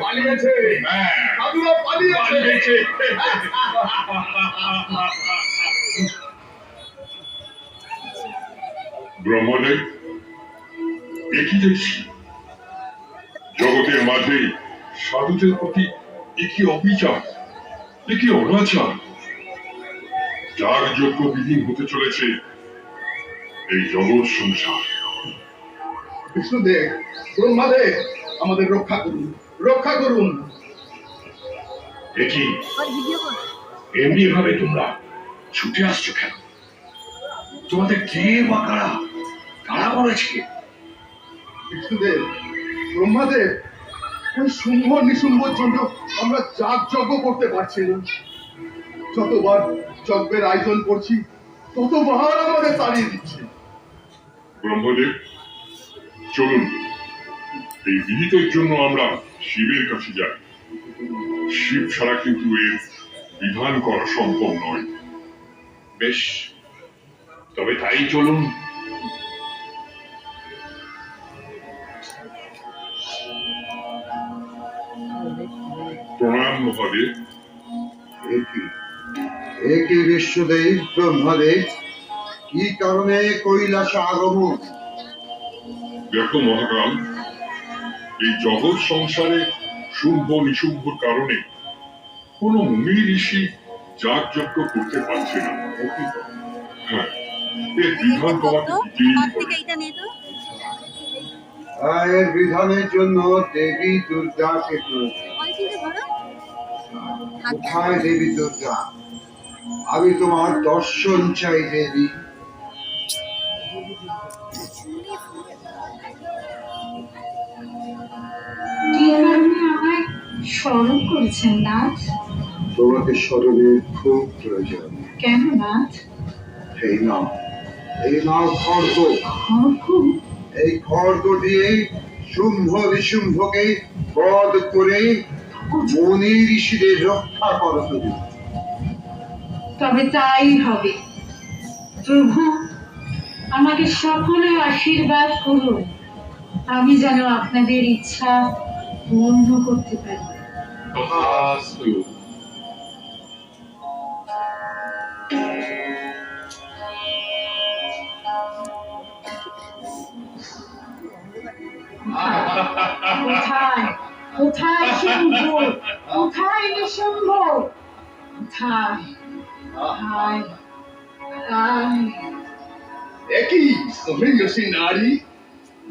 পালিয়েছে। হ্যাঁ। পালিয়েছে। পালিয়েছে। ব্রহ্মদেব একই দেখছি জগতের মাঝে সাধুদের প্রতি একই অবিচার একই অনাচার? যার যোগ্য বিলীন হতে চলেছে এই জগৎ সংসার। বিষ্ণুদেব ব্রহ্মাদেব আমাদের রক্ষা করুন। রক্ষা করুন। দেখি। এমনি ভাবে তোমরা ছুটে আসছো কেন? তোমাদের কে বা কারা? কারা বলেছে? বিষ্ণুদেব ব্রহ্মাদেব ওই জন্য আমরা যাগ যজ্ঞ করতে পারছি না। যতবার যজ্ঞের আয়োজন করছি ততবার আমাদের তাড়িয়ে দিচ্ছে। ব্রহ্মদেব চলুন। এই বিহিতের জন্য আমরা শিবের কাছে যাই শিব ছাড়া কিন্তু এর বিধান করা সম্ভব নয়। বেশ তবে তাই চলুন। প্রণাম মহাদেব। একই বিশ্বদেব ব্রহ্মদেব কি কারণে কৈলাসে আগমন? দেখো মহাকাল এই জগৎ সংসারে শুম্ভ নিশুম্ভর কারণে কোনো মুনি ঋষি যাগ যজ্ঞ করতে পারছে না। হ্যাঁ এর বিধান তোমাকে এর বিধানের জন্য দেবী দুর্গাকে কোথায় দেবী দুর্গা। আমি তোমার দর্শন চাই দেবী। আমায় স্মরণ করেছেন নাথ। তোমাকে স্মরণের খুব প্রয়োজন। কেন নাথ? এই নাও এই নাও খড়গ। খড়গ? এই খড়গ দিয়ে শুম্ভ নিশুম্ভকে বধ করে মনি ঋষিদের রক্ষা করো তুমি। তবে তাই হবে। প্রভু আমাকে সকলে আশীর্বাদ করুন। আমি যেন আপনাদের ইচ্ছা পূর্ণ করতে পারি। কোথায়? কোথায় সিংহ কোথায় নিঃসম্ভ কোথায় কোথায়? কোথায়? একই মহিষী নারী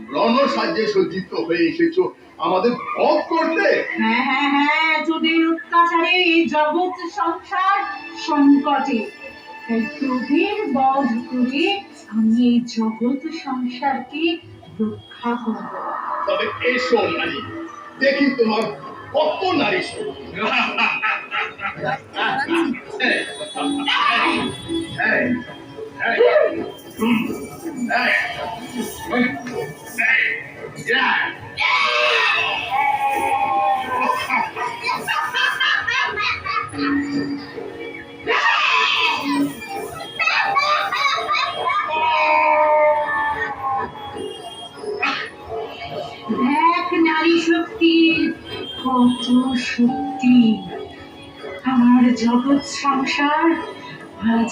রণ সাজ্যে সজ্জিত হয়ে এসেছ আমাদের ভোগ করতে হ্যাঁ হ্যাঁ হ্যাঁ তোদের অত্যাচারে এই জগৎ সংসার সংকটে তাই বধ করে আমি এই জগৎ সংসারকে রক্ষা করব তবে এসো নারী দেখি তোমার কত নারী শক্তি। এক নারী শক্তির কত শক্তি? আমার জগৎ সংসার আজ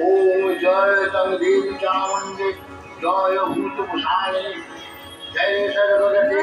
ওম জয় তঙ্গীর চামন্ডে জয় ভূত ভূষাণে জয় সর্বগতে